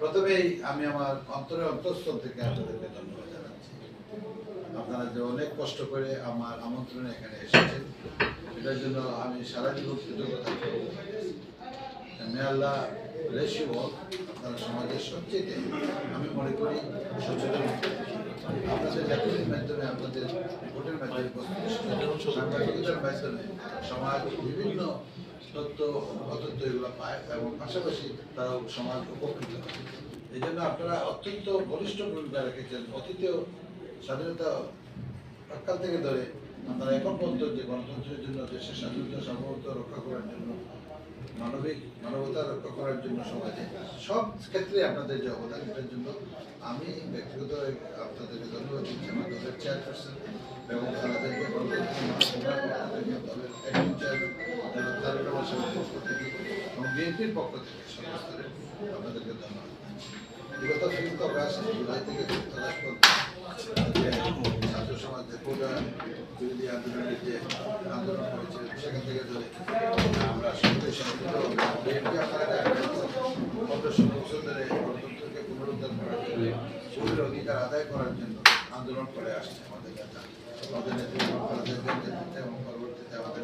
প্রথমেই আমি আমার অন্তরের অন্তঃস্থল থেকে জানাচ্ছি। আপনারা যে অনেক কষ্ট করে আমার আমন্ত্রণে এখানে এসেছেন, এটার জন্য আমি সারা জীবন কৃতজ্ঞতা মে আল্লাহ রেশিও আপনারা সমাজের সবচেয়ে, আমি মনে করি, সচেতন আপনাদের লেখনের মাধ্যমে আপনাদের রিপোর্টের মাধ্যমে সমাজ বিভিন্ন এগুলো পায় এবং পাশাপাশি তারাও সমাজ উপকৃত হয়। এই জন্য আপনারা অত্যন্ত বলিষ্ঠ ভূমিকা রেখেছেন। অতীতেও স্বাধীনতা সকাল থেকে ধরে আপনারা এখন পর্যন্ত যে গণতন্ত্রের জন্য দেশের স্বাধীনতা সার্বভৌমত্ব রক্ষা করার জন্য, মানবিক মানবতা রক্ষা করার জন্য সমাজে সব ক্ষেত্রে আপনাদের যে অবদান, এটার জন্য আমি ব্যক্তিগত আপনাদেরকে ধন্যবাদ দিচ্ছি। আমার দলের চেয়ারপারসন এবং তাদেরকে দলের বিএনপির পক্ষ থেকে সর্বস্তরের আপনাদেরকে ধন্যবাদ। বিগত ফিল্ম অগাস্ট জুলাই থেকে ছাত্র সমাজ যে বিরোধী আন্দোলনের যে আন্দোলন করেছিলেন সেখান থেকে ধরে আমরা সকলে সম্মিলিত বিএনপি ধরে গণতন্ত্রকে পুনরুদ্ধার করার জন্য অধিকার আদায় করার জন্য আন্দোলন করে আসছে আমাদের নেতা। আমাদের নেতৃত্ব আমাদের এবং পরবর্তীতে আমাদের।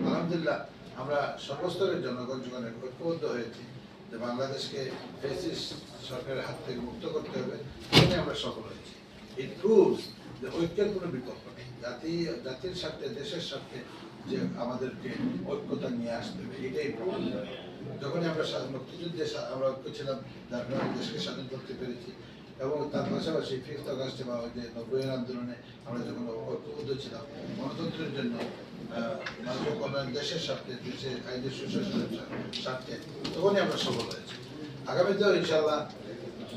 আলহামদুলিল্লাহ আমরা সর্বস্তরের জনগণ জীবনে ঐক্যবদ্ধ হয়েছি যে বাংলাদেশকে ফেসিস সরকারের হাত থেকে মুক্ত করতে হবে এখানে আমরা সফল হয়েছি। ইট প্রুভস যে ঐক্যের কোনো বিকল্প নেই। জাতি, জাতির স্বার্থে, দেশের স্বার্থে যে আমাদেরকে ঐক্যতা নিয়ে আসতে হবে, এটাই যখনই আমরা মুক্তিযুদ্ধে আমরা ঐক্য ছিলাম যার কারণে দেশকে স্বাধীন করতে পেরেছি। এবং তার পাশাপাশি ফিফথ আগস্টে বা ওই যে নব্বইয়ের আন্দোলনে আমরা যখন ঐক্যবদ্ধ ছিলাম, গণতন্ত্রের জন্য কল্যাণ দেশের স্বার্থে আইনের সুশাসনের স্বার্থে তখনই আমরা সফল হয়েছি। ইনশাল্লাহ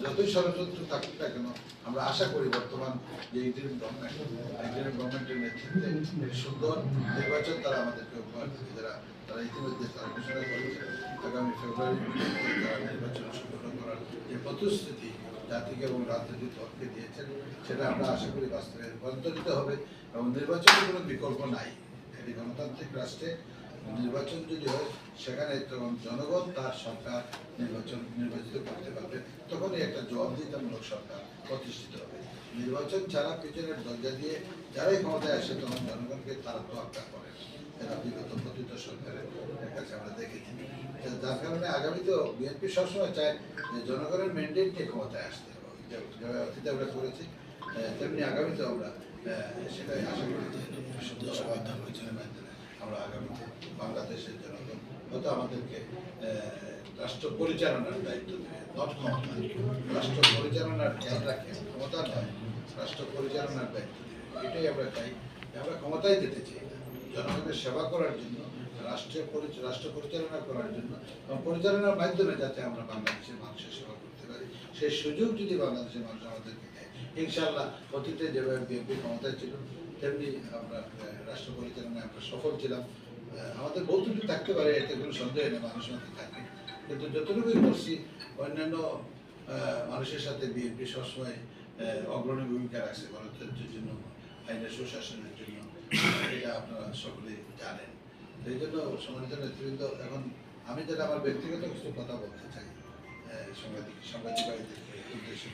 যতই ষড়যন্ত্র থাকুক না কেন, আমরা আশা করি বর্তমান যে গভর্নমেন্ট গভর্নমেন্টের নেতৃত্বে সুন্দর নির্বাচন তারা আমাদেরকে উপহার যারা, তারা ইতিমধ্যে তারা ঘোষণা করেছে, আগামী ফেব্রুয়ারি তারা নির্বাচন সম্পন্ন করার যে প্রতিশ্রুতি জাতিকে এবং রাজনৈতিক দলকে দিয়েছেন, সেটা আমরা আশা করি বাস্তবে রূপান্তরিত হবে এবং নির্বাচনের কোনো বিকল্প নাই। এটি গণতান্ত্রিক রাষ্ট্রে নির্বাচন যদি হয়, সেখানে তখন জনগণ তার সরকার নির্বাচন নির্বাচিত করতে পারবে। তখনই একটা জবাবদিহিতামূলক সরকার প্রতিষ্ঠিত হবে। নির্বাচন ছাড়া পিছনের দরজা দিয়ে যারাই ক্ষমতায় আসে, তখন জনগণকে তারা তোয়াক্কা করে। এরা বিগত পতিত সরকারের কাছে আমরা দেখেছি। যার কারণে আগামীতেও বিএনপি সবসময় চায় যে জনগণের ম্যান্ডেট নিয়ে ক্ষমতায় আসতে হবে। যেভাবে অতীতে আমরা করেছি তেমনি আগামীতেও আমরা সেটাই আশা করি যে মাধ্যমে আমরা আগামীতে বাংলাদেশের জনগণ, হয়তো আমাদেরকে রাষ্ট্র পরিচালনার দায়িত্ব দেবে ক্ষমতা। রাষ্ট্র পরিচালনার জ্ঞান রাখে, ক্ষমতা নয়, রাষ্ট্র পরিচালনার দায়িত্ব দেবে। এটাই আমরা চাই আমরা ক্ষমতায় যেতে চাই জনগণের সেবা করার জন্য রাষ্ট্রের রাষ্ট্র পরিচালনা করার জন্য, এবং পরিচালনার মাধ্যমে যাতে আমরা বাংলাদেশের মানুষের সেবা করতে পারি, সেই সুযোগ যদি বাংলাদেশের মানুষ আমাদেরকে ইনশাআল্লাহ অতীতে যেভাবে বিএনপি ক্ষমতায় ছিল, তেমনি আমরা রাষ্ট্র পরিচালনায় আমরা সফল ছিলাম আমাদের বহু ত্রুটি থাকতে পারে, এতে কোনো সন্দেহ নেই মানুষের মধ্যে থাকে। কিন্তু যতটুকুই করছি, অন্যান্য মানুষের সাথে বিএনপি সবসময় অগ্রণী ভূমিকা রাখছে গণতন্ত্রের জন্য, আইনের সুশাসনের জন্য এটা আপনারা সকলেই জানেন। এই জন্য সম্মানিত নেতৃবৃন্দ, এখন আমি যেটা আমার ব্যক্তিগত কিছু কথা বলতে চাই সাংবাদিক সাংবাদিক উদ্দেশ্যে।